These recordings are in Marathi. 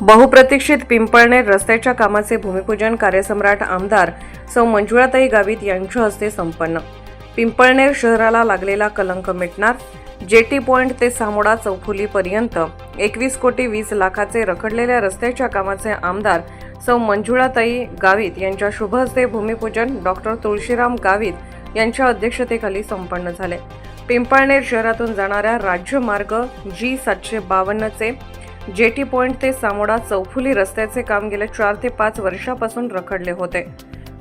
बहुप्रतीक्षित पिंपळनेर रस्त्याच्या कामाचे भूमिपूजन कार्यसम्राट आमदार सौ मंजुळाताई गावित यांच्या हस्ते संपन्न. पिंपळनेर शहराला लागलेला कलंक मिटणार. जेटी पॉइंट ते सामोडा चौफुलीपर्यंत एकवीस कोटी वीस लाखाचे रखडलेल्या रस्त्याच्या कामाचे आमदार सौ मंजुळाताई गावित यांच्या शुभ हस्ते भूमिपूजन डॉक्टर तुळशीराम गावित यांच्या अध्यक्षतेखाली संपन्न झाले. पिंपळनेर शहरातून जाणाऱ्या राज्यमार्ग जी सातशे बावन्नचे जेटी पॉइंट ते सामोडा चौफुली रस्त्याचे काम गेल्या चार ते पाच वर्षापासून रखडले होते.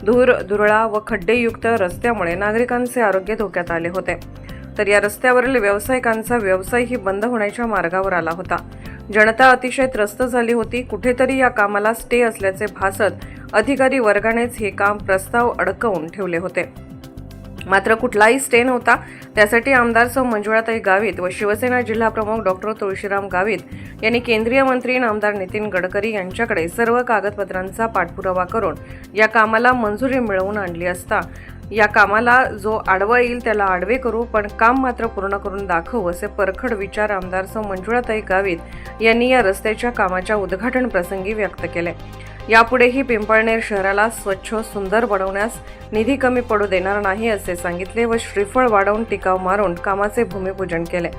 धूर धुरळा व खड्डेयुक्त रस्त्यामुळे नागरिकांचे आरोग्य धोक्यात आले होते. तर या रस्त्यावरील व्यावसायिकांचा व्यवसायही बंद होण्याच्या मार्गावर आला होता. जनता अतिशय त्रस्त झाली होती. कुठेतरी या कामाला स्टे असल्याचे भासत अधिकारी वर्गानेच हे काम प्रस्ताव अडकवून ठेवले होते. मात्र कुठलाही स्टे नव्हता. त्यासाठी आमदार सौ मंजुळाताई गावित व शिवसेना जिल्हाप्रमुख डॉक्टर तुळशीराम गावित यांनी केंद्रीय मंत्री आणि आमदार नितीन गडकरी यांच्याकडे सर्व कागदपत्रांचा पाठपुरावा करून या कामाला मंजुरी मिळवून आणली असता. या कामाला जो आडवा येईल त्याला आडवे करू पण काम मात्र पूर्ण करून दाखवू असे परखड विचार आमदार सौ मंजुळाताई गावित यांनी या रस्त्याच्या कामाच्या उद्घाटन प्रसंगी व्यक्त केले. यापुढेही पिंपळनेर शहराला स्वच्छ सुंदर बनवण्यास निधी कमी पडू देणार नाही असे सांगितले व श्रीफळ वाढवून टिकाव मारून कामाचे भूमिपूजन केले.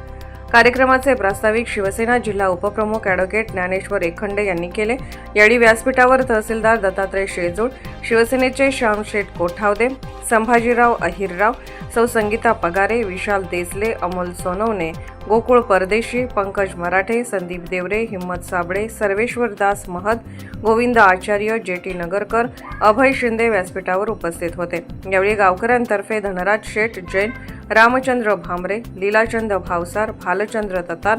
कार्यक्रमाचे प्रास्ताविक शिवसेना जिल्हा उपप्रमुख ॲडव्होकेट ज्ञानेश्वर एखंडे यांनी केले. यावेळी व्यासपीठावर तहसीलदार दत्तात्रय शेजूळ शिवसेनेचे श्यामशेठ कोठावदे संभाजीराव अहिरराव सौ संगीता पगारे विशाल देसले अमोल सोनवणे गोकुळ परदेशी पंकज मराठे संदीप देवरे हिम्मत साबळे सर्वेश्वर दास महद गोविंद आचार्य जे टी नगरकर अभय शिंदे व्यासपीठावर उपस्थित होते. यावेळी गावकऱ्यांतर्फे धनराज शेठ Jain Ramchandra Bhamre लीलाचंद Bhavsar Bhalchandra ततार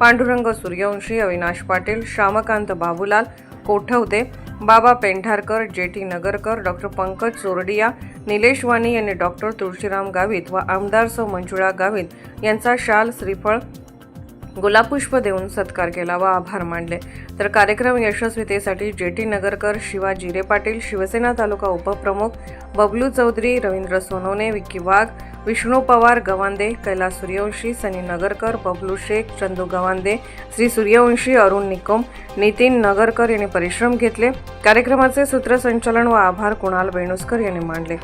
Pandurang Suryavanshi Avinash Patil Shyamkant Babulal Kothavade Baba Pendharkar J T Nagarkar doctor Pankaj Chordiya Nilesh Wani यांनी डॉक्टर तुळशीराम गावित व आमदार सौ मंजुळा गावित यांचा शाल श्रीफळ गुलाबपुष्प देऊन सत्कार केला व आभार मानले. तर कार्यक्रम यशस्वीतेसाठी जे टी नगरकर शिवा जिरे पाटील शिवसेना तालुका उपप्रमुख बबलू चौधरी रवींद्र सोनवणे विक्की वाघ विष्णू पवार गवांदे कैलास सूर्यवंशी सनी नगरकर बबलू शेख चंदू गवांदे श्री सूर्यवंशी अरुण निकम नितीन नगरकर यांनी परिश्रम घेतले. कार्यक्रमाचे सूत्रसंचालन व आभार कुणाल वेणुसकर यांनी मांडले.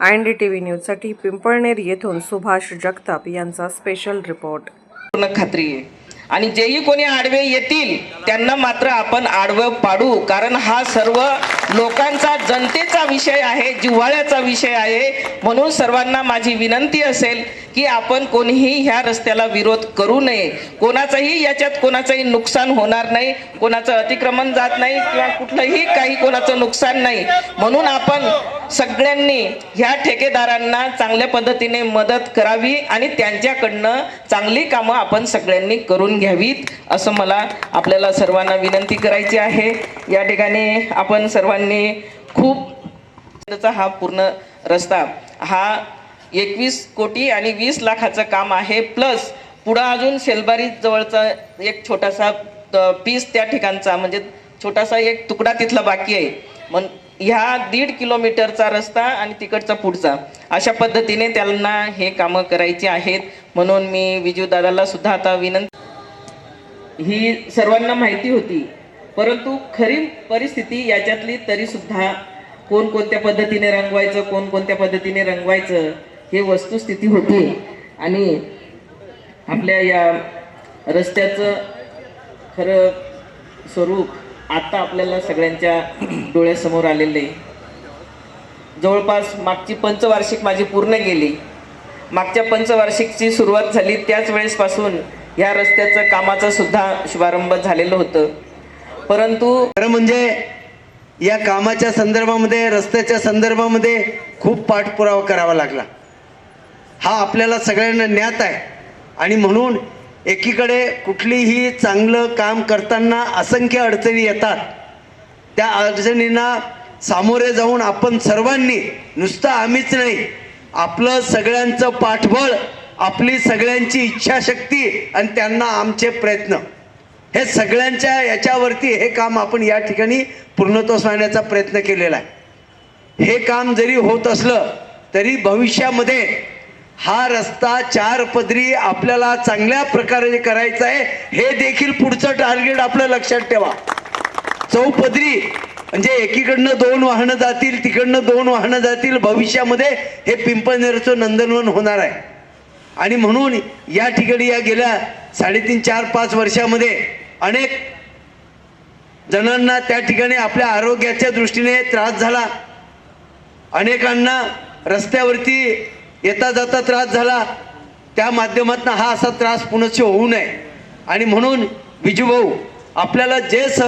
I N D T V न्यूजसाठी पिंपळनेर येथून सुभाष जगताप यांचा स्पेशल रिपोर्ट. पूर्ण खात्री आहे. आणि जेही कोणी आडवे येतील त्यांना मात्र आपण आडवं पाडू कारण हा सर्व लोकांचा जनतेचा विषय आहे जिव्हाळ्याचा विषय आहे. म्हणून सर्वांना माझी विनंती असेल की आपण कोणीही ह्या रस्त्याला विरोध करू नये. कोणाचंही याच्यात कोणाचंही नुकसान होणार नाही कोणाचं अतिक्रमण जात नाही किंवा कुठलंही काही कोणाचं नुकसान नाही. म्हणून आपण सगळ्यांनी ह्या ठेकेदारांना चांगल्या पद्धतीने मदत करावी आणि त्यांच्याकडनं चांगली कामं आपण सगळ्यांनी करून घ्यावीत असं मला आपल्याला सर्वांना विनंती करायची आहे. या ठिकाणी आपण सर्वांनी खूप त्याचा हा पूर्ण रस्ता हा एकवीस कोटी आणि वीस लाखाचं काम आहे. प्लस पुढं अजून शेलबारी जवळचा एक छोटासा पीस त्या ठिकाणचा म्हणजे छोटासा एक तुकडा तिथला बाकी आहे. मग ह्या दीड किलोमीटरचा रस्ता आणि तिकडचा पुढचा अशा पद्धतीने त्यांना हे कामं करायची आहेत. म्हणून मी विजूदादाला सुद्धा आता विनंती ही सर्वांना माहिती होती. परंतु खरी परिस्थिती याच्यातली तरीसुद्धा कोणकोणत्या पद्धतीने रंगवायचं कोणकोणत्या पद्धतीने रंगवायचं हे वस्तुस्थिती होती. आणि आपल्या या रस्त्याचं खरं स्वरूप आता आपल्याला सगळ्यांच्या डोळ्यासमोर आलेलं आहे. जवळपास मागची पंचवार्षिक माझी पूर्ण गेली. मागच्या पंचवार्षिकची सुरुवात झाली त्याच वेळेसपासून या रस्त्याचं कामाचा सुद्धा शुभारंभ झालेलं होतं. परंतु खरं म्हणजे या कामाच्या संदर्भामध्ये रस्त्याच्या संदर्भामध्ये खूप पाठपुरावा करावा लागला. हा आपल्याला सगळ्यांना ज्ञात आहे. आणि म्हणून एकीकडे कुठलीही चांगलं काम करताना असंख्य अडचणी येतात. त्या अडचणींना सामोरे जाऊन आपण सर्वांनी नुसतं आम्हीच नाही आपलं सगळ्यांचं पाठबळ आपली सगळ्यांची इच्छाशक्ती आणि त्यांना आमचे प्रयत्न. हे सगळ्यांच्या याच्यावरती हे काम आपण या ठिकाणी पूर्णत्वास आणण्याचा प्रयत्न केलेला आहे. हे काम जरी होत असलं तरी भविष्यामध्ये हा रस्ता चार पदरी आपल्याला चांगल्या प्रकारे करायचा आहे हे देखील पुढचं टार्गेट आपलं लक्षात ठेवा. चौपदरी म्हणजे एकीकडनं दोन वाहनं जातील तिकडनं दोन वाहनं जातील भविष्यामध्ये हे पिंपळनेरचं नंदनवन होणार आहे. आणि म्हणून या ठिकाणी या गेल्या साडेतीन चार पाच वर्षामध्ये अनेक जणांना त्या ठिकाणी आपल्या आरोग्याच्या दृष्टीने त्रास झाला. अनेकांना रस्त्यावरती येता जाता त्रास झाला त्या माध्यमातून हा असा त्रास पुनश्च होऊ नये. आणि म्हणून विजूभाऊ आपल्याला जे सह